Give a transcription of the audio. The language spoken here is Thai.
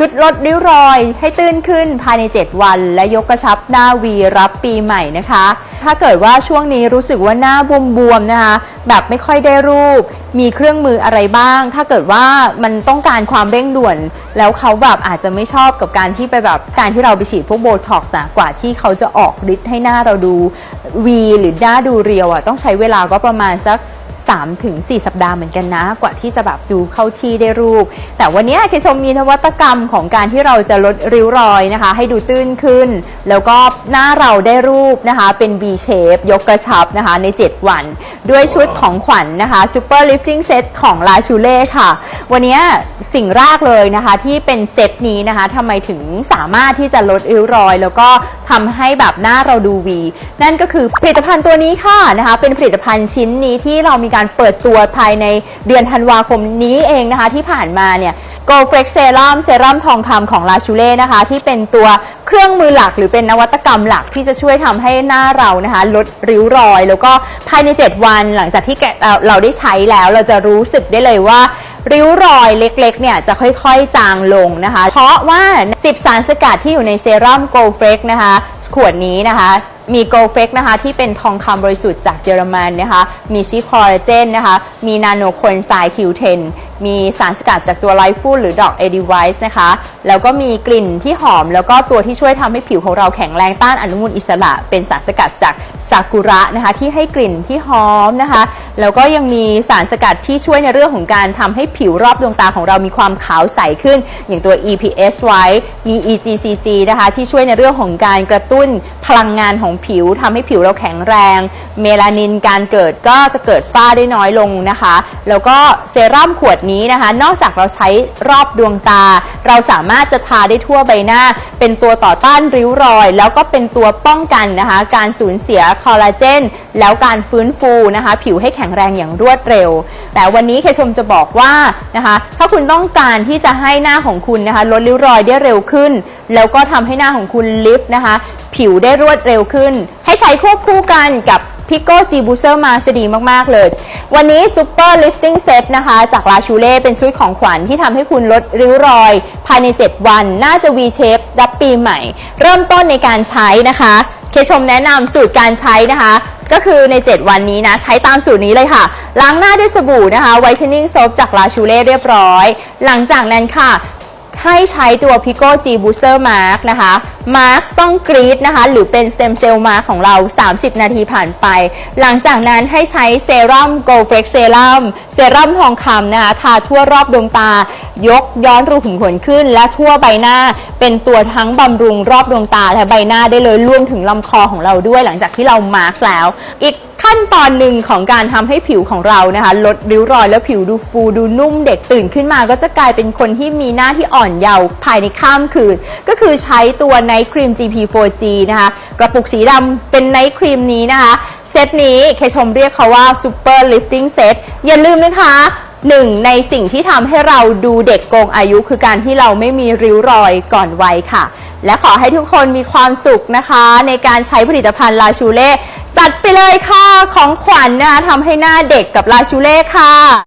ชุดลดริ้วรอยให้ตื้นขึ้นภายใน 7 วัน และยกกระชับหน้าวีรับปีใหม่นะคะ ถ้าเกิดว่าช่วงนี้รู้สึกว่าหน้าบวมๆนะคะ แบบไม่ค่อยได้รูป มีเครื่องมืออะไรบ้าง ถ้าเกิดว่ามันต้องการความเร่งด่วน แล้วเขาแบบอาจจะไม่ชอบกับการที่ไปแบบการที่เราไปฉีดพวกโบท็อกซ์นะกว่าที่เขาจะออกฤทธิ์ให้หน้าเราดูวีหรือหน้าดูเรียวอะต้องใช้เวลาก็ประมาณสัก 3ถึง4สัปดาห์เหมือนกันนะ กว่าที่จะแบบดูเข้าที่ได้รูป แต่วันนี้เคชมมีนวัตกรรมของการที่เราจะลดริ้วรอยนะคะ ให้ดูตื้นขึ้น แล้วก็หน้าเราได้รูปนะคะ เป็น V shape ยกกระชับนะคะใน 7 วัน ด้วยชุดของขวัญนนะคะ Super Lifting Set ของลาชูเล่ค่ะ วันนี้สิ่งแรกเลยนะคะที่เป็นเซตนี้นะคะทำไมถึงสามารถที่จะลดริ้วรอย แล้วก็ทำให้แบบหน้าเราดูวี นั่นก็คือผลิตภัณฑ์ตัวนี้ค่ะนะคะ เป็นผลิตภัณฑ์ชิ้นนี้ที่เรามีการเปิดตัวภายในเดือนธันวาคมนี้เองนะคะที่ผ่านมาเนี่ย Go Flex Serum เซรั่มทองคำของลาชูเล่นะคะ ที่เป็นตัว เครื่องมือหลักหรือเป็นนวัตกรรมหลักที่จะช่วยทำให้หน้าเรานะคะ ลดริ้วรอย แล้วก็ภายใน 7 วันหลังจากที่แกะเราเราได้ใช้แล้ว เราจะรู้สึกได้เลยว่า ริ้วรอยเล็กๆ เนี่ยจะค่อยๆ จางลงนะคะ เพราะว่า 10 สารสกัดที่อยู่ในเซรั่ม Go Flex นะคะ ขวดนี้นะคะ มี Go Flex นะคะ ที่เป็นทองคำบริสุทธิ์จากเยอรมันนะคะ มีชีคอลลาเจนนะคะ มีนาโนโคนไซคิวเทน มีสารสกัดจากตัวไลฟูหรือดอกเอดิไวส์นะคะ แล้วก็มีกลิ่นที่หอม แล้วก็ตัวที่ช่วยทำให้ผิวของเราแข็งแรงต้านอนุมูลอิสระ เป็นสารสกัดจากซากุระนะคะ ที่ให้กลิ่นที่หอมนะคะ แล้วก็ยังมีสารสกัดที่ช่วยในเรื่องของการทำให้ผิวรอบดวงตาของเรามีความขาวใสขึ้น อย่างตัว EPS ไว้มี EGCG นะคะที่ช่วยในเรื่องของการกระตุ้นพลังงานของผิวทำให้ผิวเราแข็งแรง เมลานินการเกิดก็จะเกิดฝ้าได้น้อยลงนะคะ แล้วก็เซรั่มขวดนี้นะคะ นอกจากเราใช้รอบดวงตา เราสามารถจะทาได้ทั่วใบหน้า เป็นตัวต่อต้านริ้วรอย แล้วก็เป็นตัวป้องกันนะคะ การสูญเสียคอลลาเจนแล้วการฟื้นฟูนะคะ ผิวให้แข็งแรงอย่างรวดเร็ว แต่วันนี้เคชมจะบอกว่านะคะ ถ้าคุณต้องการที่จะให้หน้าของคุณนะคะ ลดริ้วรอยได้เร็วขึ้น แล้วก็ทำให้หน้าของคุณลิฟต์นะคะ ผิวได้รวดเร็วขึ้น ให้ใช้ควบคู่กันกับ พิโก้จีบูเซอร์มาจะดีมาก ๆ เลย วันนี้ Super Lifting Set นะคะ จากลาชูเล่เป็นชุดของขวัญที่ทำให้คุณลดริ้วรอย ภายใน 7 วัน น่าจะ V shape รับปีใหม่ เริ่มต้นในการใช้นะคะ เคชมแนะนำสูตรการใช้นะคะ ก็คือใน 7 วันนี้นะ ใช้ตามสูตรนี้เลยค่ะ ล้างหน้าด้วยสบู่นะคะ Whitening Soap จากลาชูเล่เรียบร้อย หลังจากนั้นค่ะ ให้ใช้ตัว Pico G Booster Mask นะคะ Mask ต้องกรีดนะคะ หรือเป็น Stem Cell Mask ของเรา 30 นาทีผ่านไป หลังจากนั้นให้ใช้เซรั่ม Go Flex Serum เซรั่มทองคำนะคะ ทาทั่วรอบดวงตา ยกย้อนรูขุมขนขึ้น และทั่วใบหน้า เป็นตัวทั้งบำรุงรอบดวงตาและใบหน้าได้เลยรวมถึงลำคอของเราด้วยหลังจากที่เรามาร์กแล้ว อีก ขั้นตอนหนึ่งของการทำให้ผิวของเรานะคะ ลดริ้วรอยแล้วผิวดูฟูดูนุ่มเด็กตื่นขึ้นมาก็จะกลายเป็นคนที่มีหน้าที่อ่อนเยาว์ภายในข้ามคืน ก็คือใช้ตัวไนท์ครีม GP4G นะคะ กระปุกสีดำเป็นไนท์ครีมนี้นะคะ เซตนี้เคชมเรียกเขาว่า Super Lifting Set อย่าลืมนะคะ หนึ่งในสิ่งที่ทำให้เราดูเด็กโกงอายุคือการที่เราไม่มีริ้วรอยก่อนวัยค่ะ และขอให้ทุกคนมีความสุขนะคะ ในการใช้ผลิตภัณฑ์ลาชูเล่ จัดไปเลยค่ะ ของขวัญนะคะทำให้หน้าเด็กกับลาชูเล่ค่ะ